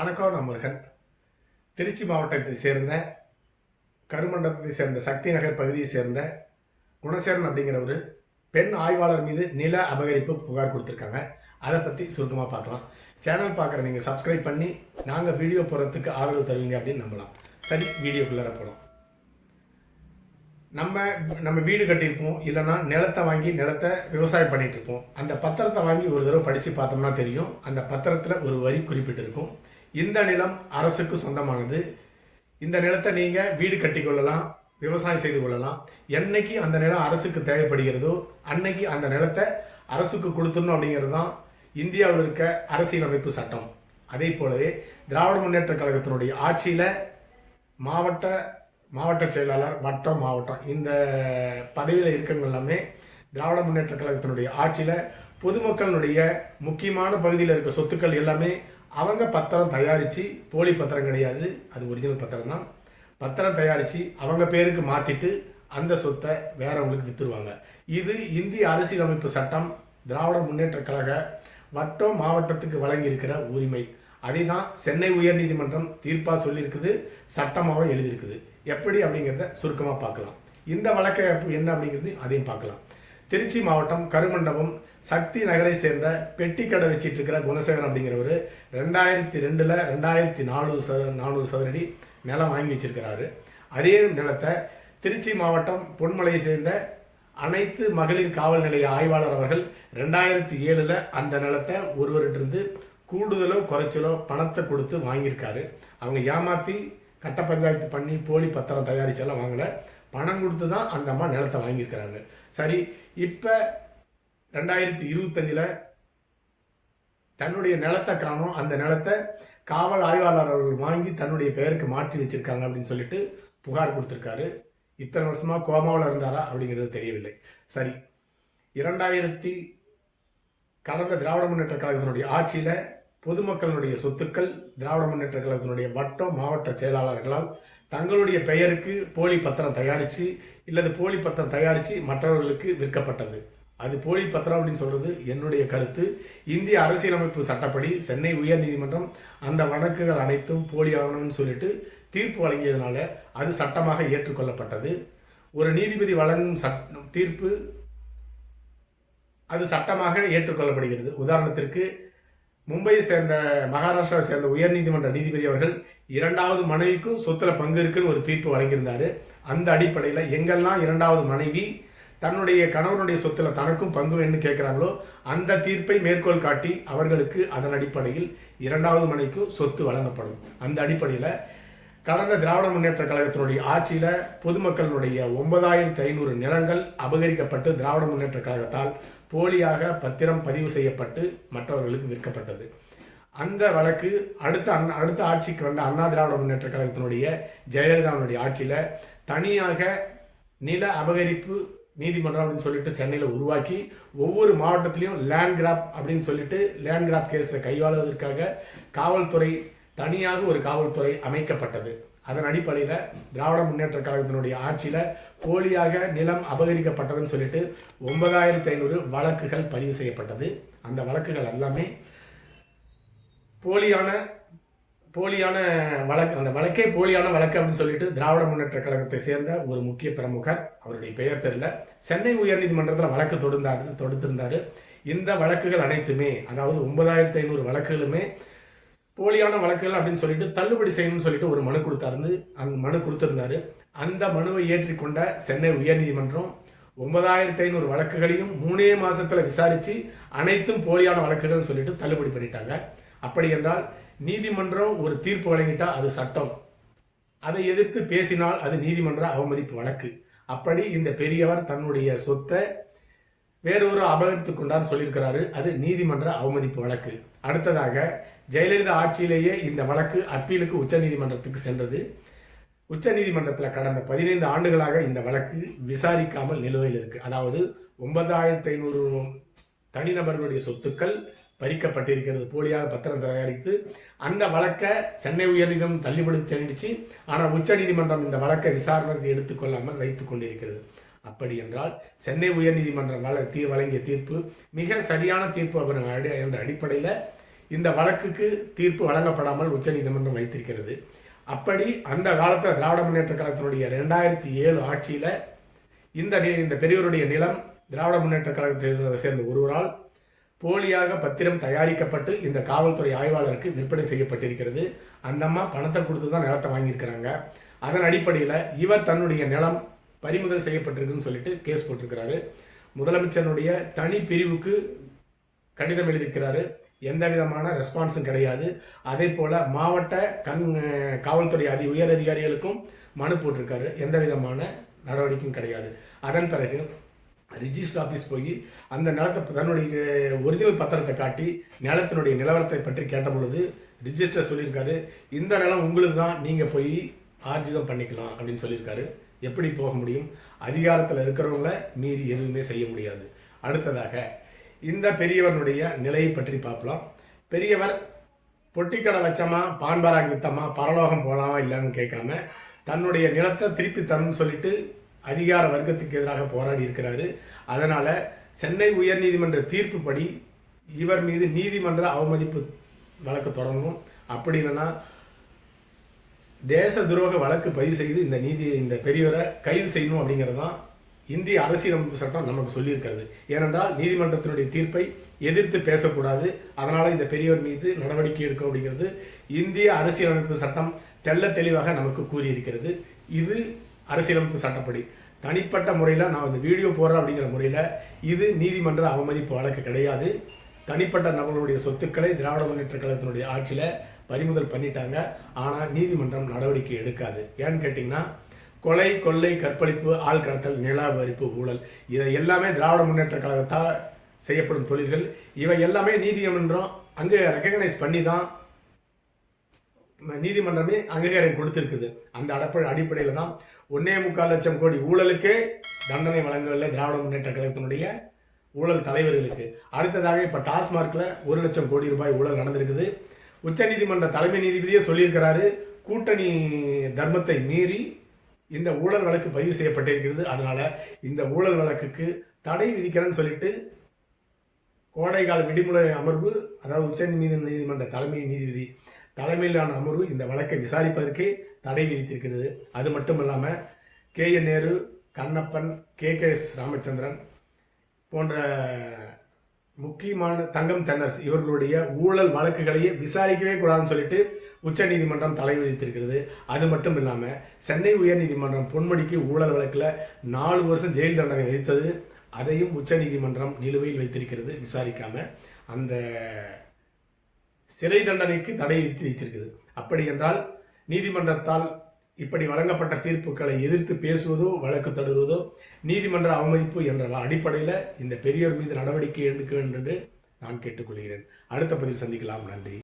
வணக்கம் நான் முருகன் திருச்சி மாவட்டத்தை சேர்ந்த கருமண்டலத்தை சேர்ந்த சக்தி நகர் பகுதியை சேர்ந்த குணசேரன் அப்படிங்கிறவர் பெண் ஆய்வாளர் மீது நில அபகரிப்பு புகார் கொடுத்துருக்காங்க. அதை பற்றி சுருக்கமாக பார்க்கலாம். சேனல் பார்க்குற நீங்கள் சப்ஸ்கிரைப் பண்ணி நாங்கள் வீடியோ போடுறதுக்கு ஆதரவு தருவீங்க அப்படின்னு நம்பலாம். சரி வீடியோக்குள்ளார போகலாம் நம்ம நம்ம வீடு கட்டியிருப்போம். இல்லைன்னா நிலத்தை வாங்கி நிலத்தை விவசாயம் பண்ணிகிட்ருப்போம் இருப்போம். அந்த பத்திரத்தை வாங்கி ஒரு தடவை படித்து பார்த்தோம்னா தெரியும். அந்த பத்திரத்தில் ஒரு வரி குறிப்பிட்டிருக்கும். இந்த நிலம் அரசுக்கு சொந்தமானது. இந்த நிலத்தை நீங்கள் வீடு கட்டி கொள்ளலாம் விவசாயம் செய்து கொள்ளலாம். என்னைக்கு அந்த நிலம் அரசுக்கு தேவைப்படுகிறதோ அன்னைக்கு அந்த நிலத்தை அரசுக்கு கொடுத்துடணும் அப்படிங்கிறது தான் இந்தியாவில் இருக்க அரசியலமைப்பு சட்டம். அதே போலவே திராவிட முன்னேற்ற கழகத்தினுடைய ஆட்சியில் மாவட்ட மாவட்ட செயலாளர் வட்டம் மாவட்டம் இந்த பதவியில் இருக்கவங்க எல்லாமே திராவிட முன்னேற்ற கழகத்தினுடைய ஆட்சியில் பொதுமக்களினுடைய முக்கியமான பகுதியில் இருக்க சொத்துக்கள் எல்லாமே அவங்க பத்திரம் தயாரித்து போலி பத்திரம் கிடையாது. அது ஒரிஜினல் பத்திரம் தான். பத்திரம் தயாரித்து அவங்க பேருக்கு மாற்றிட்டு அந்த சொத்தை வேறவங்களுக்கு விற்றுருவாங்க இது இந்திய அரசியலமைப்பு சட்டம் திராவிட முன்னேற்ற கழக வட்டம் மாவட்டத்துக்கு வழங்கியிருக்கிற உரிமை. அதை தான் சென்னை உயர்நீதிமன்றம் தீர்ப்பாக சொல்லியிருக்குது சட்டமாகவும் எழுதியிருக்குது. எப்படி அப்படிங்கிறத சுருக்கமாக பார்க்கலாம். இந்த வழக்கை என்ன அப்படிங்கிறது அதையும் பார்க்கலாம். திருச்சி மாவட்டம் கருமண்டபம் சக்தி நகரை சேர்ந்த பெட்டி கடை வச்சிட்டு இருக்கிற குணசேகரன் அப்படிங்கிறவர் ரெண்டாயிரத்தி ரெண்டில் ரெண்டாயிரத்தி நானூறு சத நானூறு சதுரடி நிலம் வாங்கி வச்சிருக்கிறாரு. அதே நிலத்தை திருச்சி மாவட்டம் பொன்மலையை சேர்ந்த அனைத்து மகளிர் காவல் நிலைய ஆய்வாளர் அவர்கள் ரெண்டாயிரத்தி ஏழில் அந்த நிலத்தை ஒருவர்கிட்ட கூடுதலோ குறைச்சலோ பணத்தை கொடுத்து வாங்கியிருக்காரு. அவங்க ஏமாற்றி கட்ட பஞ்சாயத்து பண்ணி போலி பத்திரம் தயாரிச்செல்லாம் வாங்கலை. பணம் கொடுத்து தான் அந்த அம்மா நிலத்தை வாங்கியிருக்கிறாங்க. சரி இப்போ ரெண்டாயிரத்தி இருபத்தஞ்சில் தன்னுடைய நிலத்தை காணும் அந்த நிலத்தை காவல் ஆய்வாளர் அவர்கள் வாங்கி தன்னுடைய பெயருக்கு மாற்றி வச்சிருக்காங்க அப்படின்னு சொல்லிட்டு புகார் கொடுத்துருக்காரு. இத்தனை வருஷமா கோமாவில் இருந்தாரா அப்படிங்கிறது தெரியவில்லை. சரி இரண்டாயிரத்தி கடந்த திராவிட முன்னேற்ற கழகத்தினுடைய ஆட்சியில் பொதுமக்களுடைய சொத்துக்கள் திராவிட முன்னேற்ற கழகத்தினுடைய வட்டம் மாவட்ட செயலாளர்களால் தங்களுடைய பெயருக்கு போலி பத்திரம் தயாரித்து இல்லது போலி பத்திரம் தயாரித்து மற்றவர்களுக்கு விற்கப்பட்டது. அது போலி பத்திரம் அப்படின்னு சொல்கிறது என்னுடைய கருத்து. இந்திய அரசியலமைப்பு சட்டப்படி சென்னை உயர்நீதிமன்றம் அந்த வழக்குகள் அனைத்தும் போலி ஆகணும்னு சொல்லிட்டு தீர்ப்பு வழங்கியதுனால அது சட்டமாக ஏற்றுக்கொள்ளப்பட்டது. ஒரு நீதிபதி வழங்கும் சட் தீர்ப்பு அது சட்டமாக ஏற்றுக்கொள்ளப்படுகிறது. உதாரணத்திற்கு மும்பையை சேர்ந்த மகாராஷ்டிராவை சேர்ந்த உயர்நீதிமன்ற நீதிபதி அவர்கள் இரண்டாவது மனைவிக்கும் சொத்துல பங்கு இருக்குன்னு ஒரு தீர்ப்பு வழங்கியிருந்தாரு. அந்த அடிப்படையில் எங்கெல்லாம் இரண்டாவது மனைவி தன்னுடைய கணவனுடைய சொத்தில் தனக்கும் பங்கு வேணும்னு கேட்குறாங்களோ அந்த தீர்ப்பை மேற்கோள் காட்டி அவர்களுக்கு அதன் அடிப்படையில் இரண்டாவது மனைக்கு சொத்து வழங்கப்படும். அந்த அடிப்படையில் கடந்த திராவிட முன்னேற்ற கழகத்தினுடைய ஆட்சியில் பொதுமக்களினுடைய ஒன்பதாயிரத்தி ஐநூறு நிலங்கள் அபகரிக்கப்பட்டு திராவிட முன்னேற்ற கழகத்தால் போலியாக பத்திரம் பதிவு செய்யப்பட்டு மற்றவர்களுக்கு விற்கப்பட்டது. அந்த வழக்கு அடுத்த அண்ணா அடுத்த ஆட்சிக்கு வந்த அண்ணா திராவிட முன்னேற்ற கழகத்தினுடைய ஜெயலலிதாவுடைய ஆட்சியில் தனியாக நில அபகரிப்பு நீதிமன்றம் அப்படின்னு சொல்லிட்டு சென்னையில் உருவாக்கி ஒவ்வொரு மாவட்டத்திலையும் லேண்ட் கிராப் அப்படின்னு சொல்லிட்டு லேண்ட் கிராப் கேஸை கையாளுவதற்காக காவல்துறை தனியாக ஒரு காவல்துறை அமைக்கப்பட்டது. அதன் அடிப்படையில் திராவிட முன்னேற்ற கழகத்தினுடைய ஆட்சியில் போலியாக நிலம் அபகரிக்கப்பட்டதுன்னு சொல்லிட்டு ஒன்பதாயிரத்தி ஐநூறு வழக்குகள் பதிவு செய்யப்பட்டது. அந்த வழக்குகள் எல்லாமே போலியான போலியான வழக்கு அந்த வழக்கே போலியான வழக்கு அப்படின்னு சொல்லிட்டு திராவிட முன்னேற்ற கழகத்தை சேர்ந்த ஒரு முக்கிய பிரமுகர் அவருடைய பெயர் தெரியல. சென்னை உயர்நீதிமன்றத்தில் வழக்கு தொடுந்தார் தொடுத்திருந்தார். இந்த வழக்குகள் அனைத்துமே அதாவது ஒன்பதாயிரத்தி ஐநூறு வழக்குகளுமே போலியான வழக்குகள் அப்படின்னு சொல்லிட்டு தள்ளுபடி செய்யணும்னு சொல்லிட்டு ஒரு மனு கொடுத்தாருந்து அந்த மனு கொடுத்திருந்தாரு. அந்த மனுவை ஏற்றிக்கொண்ட சென்னை உயர்நீதிமன்றம் ஒன்பதாயிரத்தி ஐநூறு வழக்குகளையும் மூணே மாசத்துல விசாரிச்சு அனைத்தும் போலியான வழக்குகள்னு சொல்லிட்டு தள்ளுபடி பண்ணிட்டாங்க. அப்படி என்றால் நீதிமன்றம் ஒரு தீர்ப்பு வழங்கிட்டால் அது சட்டம். அதை எதிர்த்து பேசினால் அது நீதிமன்ற அவமதிப்பு வழக்கு. அப்படி இந்த பெரியவர் தன்னுடைய சொத்தை வேறொரு அபகரித்து கொண்டான்னு சொல்லியிருக்கிறாரு. அது நீதிமன்ற அவமதிப்பு வழக்கு. அடுத்ததாக ஜெயலலிதா ஆட்சியிலேயே இந்த வழக்கு அப்பீலுக்கு உச்சநீதிமன்றத்துக்கு சென்றது. உச்சநீதிமன்றத்தில் கடந்த பதினைந்து ஆண்டுகளாக இந்த வழக்கு விசாரிக்காமல் நிலுவையில் இருக்கு. அதாவது ஒன்பதாயிரத்தி ஐநூறு தனிநபர்களுடைய சொத்துக்கள் பறிக்கப்பட்டிருக்கிறது. போலியாக பத்திரம் தயாரித்து அந்த வழக்கை சென்னை உயர்நீதிமன்றம் தள்ளுபடி சென்றுச்சு. ஆனால் உச்சநீதிமன்றம் இந்த வழக்கை விசாரணை எடுத்துக்கொள்ளாமல் வைத்து கொண்டிருக்கிறது. அப்படி என்றால் சென்னை உயர்நீதிமன்றம் வள தீ வழங்கிய தீர்ப்பு மிக சரியான தீர்ப்பு என்ற அடிப்படையில் இந்த வழக்குக்கு தீர்ப்பு வழங்கப்படாமல் உச்சநீதிமன்றம் வைத்திருக்கிறது. அப்படி அந்த காலத்தில் திராவிட முன்னேற்ற கழகத்தினுடைய ரெண்டாயிரத்தி ஏழு ஆட்சியில் இந்த இந்த பெரியவருடைய நிலம் திராவிட முன்னேற்ற கழகத்தை சேர்ந்த ஒருவரால் போலியாக பத்திரம் தயாரிக்கப்பட்டு இந்த காவல்துறை ஆய்வாளருக்கு விற்பனை செய்யப்பட்டிருக்கிறது. அந்த அம்மா பணத்தை கொடுத்து தான் நிலத்தை வாங்கியிருக்கிறாங்க. அதன் அடிப்படையில் இவர் தன்னுடைய நிலம் பறிமுதல் செய்யப்பட்டிருக்குன்னு சொல்லிட்டு கேஸ் போட்டிருக்கிறாரு. முதலமைச்சருடைய தனி பிரிவுக்கு கடிதம் எழுதியிருக்கிறாரு. எந்த விதமான ரெஸ்பான்ஸும் கிடையாது. அதே போல் மாவட்ட கண் காவல்துறை அதி உயர் அதிகாரிகளுக்கும் மனு போட்டிருக்காரு. எந்த விதமான நடவடிக்கையும் கிடையாது. அதன் பிறகு ரிஜிஸ்டர் ஆஃபீஸ் போய் அந்த நிலத்தை தன்னுடைய ஒரிஜினல் பத்திரத்தை காட்டி நிலத்தினுடைய நிலவரத்தை பற்றி கேட்ட பொழுது ரிஜிஸ்டர் சொல்லியிருக்காரு இந்த நிலம் உங்களுக்கு தான் நீங்கள் போய் ஆர்ஜிதம் பண்ணிக்கலாம் அப்படின்னு சொல்லியிருக்காரு. எப்படி போக முடியும்? அதிகாரத்தில் இருக்கிறவங்கள மீறி எதுவுமே செய்ய முடியாது. அடுத்ததாக இந்த பெரியவனுடைய நிலையை பற்றி பார்க்கலாம் பெரியவர் பொட்டிக்கடை வச்சமா பான்பாராக வித்தமா பரலோகம் போகலாமா இல்லைன்னு கேட்காம தன்னுடைய நிலத்தை திருப்பி தரணும்னு சொல்லிட்டு அதிகார வர்க்கத்துக்கு எதிராக போராடி இருக்கிறாரு. அதனால் சென்னை உயர்நீதிமன்ற தீர்ப்புப்படி இவர் மீது நீதிமன்ற அவமதிப்பு வழக்கு தொடரணும் அப்படி இல்லைன்னா தேச துரோக வழக்கு பதிவு செய்து இந்த நீதி இந்த பெரியவரை கைது செய்யணும் அப்படிங்கிறது தான் இந்திய அரசியலமைப்பு சட்டம் நமக்கு சொல்லியிருக்கிறது. ஏனென்றால் நீதிமன்றத்தினுடைய தீர்ப்பை எதிர்த்து பேசக்கூடாது. அதனால் இந்த பெரியவர் மீது நடவடிக்கை எடுக்க அப்படிங்கிறது இந்திய அரசியலமைப்பு சட்டம் தெள்ள தெளிவாக நமக்கு கூறியிருக்கிறது. இது அரசியலமைப்பு சட்டப்படி தனிப்பட்ட முறையில் நான் இந்த வீடியோ போடுறேன் அப்படிங்கிற முறையில் இது நீதிமன்ற அவமதிப்பு வழக்கு கிடையாது. தனிப்பட்ட நபர்களுடைய சொத்துக்களை திராவிட முன்னேற்ற கழகத்தினுடைய ஆட்சியில் பறிமுதல் பண்ணிட்டாங்க. ஆனால் நீதிமன்றம் நடவடிக்கை எடுக்காது. ஏன்னு கேட்டிங்கன்னா கொலை கொள்ளை கற்பழிப்பு ஆள் கடத்தல் நிலாவரிப்பு ஊழல் இதை எல்லாமே திராவிட முன்னேற்ற கழகத்தால் செய்யப்படும் தொழில்கள். இவை எல்லாமே நீதிமன்றம் அங்கே ரெக்கக்னைஸ் பண்ணி தான் நீதிமன்றமே அங்கீகாரம் கொடுத்துருக்குது. அந்த அடப்ப அடிப்படையில் தான் ஒன்னே முக்கால் லட்சம் கோடி ஊழலுக்கே தண்டனை வழங்கவில்லை திராவிட முன்னேற்ற கழகத்தினுடைய ஊழல் தலைவர்களுக்கு. அடுத்ததாக இப்போ டாஸ்மார்க்கில் ஒரு லட்சம் கோடி ரூபாய் ஊழல் நடந்திருக்குது. உச்சநீதிமன்ற தலைமை நீதிபதியே சொல்லியிருக்கிறாரு கூட்டணி தர்மத்தை மீறி இந்த ஊழல் வழக்கு பதிவு செய்யப்பட்டிருக்கிறது. அதனால் இந்த ஊழல் வழக்குக்கு தடை விதிக்கிறேன்னு சொல்லிட்டு கோடைகால விடுமுறை அமர்வு அதாவது உச்ச நீதிமன்ற தலைமை நீதிபதி தலைமையிலான அமர்வு இந்த வழக்கை விசாரிப்பதற்கே தடை விதித்திருக்கிறது. அது மட்டும் இல்லாமல் K. N. Nehru Kannappan K. K. S. Ramachandran போன்ற முக்கியமான தங்கம் தென்னர்ஸ் இவர்களுடைய ஊழல் வழக்குகளையே விசாரிக்கவே கூடாதுன்னு சொல்லிட்டு உச்சநீதிமன்றம் தடை விதித்திருக்கிறது. அது மட்டும் இல்லாமல் சென்னை உயர்நீதிமன்றம் பொன்முடிக்கு ஊழல் வழக்கில் நாலு வருஷம் ஜெயில் தண்டனை விதித்தது. அதையும் உச்ச நீதிமன்றம் நிலுவையில் வைத்திருக்கிறது. விசாரிக்காமல் அந்த சிறை தண்டனைக்கு தடை விதித்து வச்சிருக்குது அப்படி என்றால் நீதிமன்றத்தால் இப்படி வழங்கப்பட்ட தீர்ப்புகளை எதிர்த்து பேசுவதோ வழக்கு தடுவதோ நீதிமன்ற அவமதிப்பு என்ற அடிப்படையில் இந்த பெரியோர் மீது நடவடிக்கை எடுக்க வேண்டும் என்று நான் கேட்டுக்கொள்கிறேன். அடுத்த பதில் சந்திக்கலாம். நன்றி.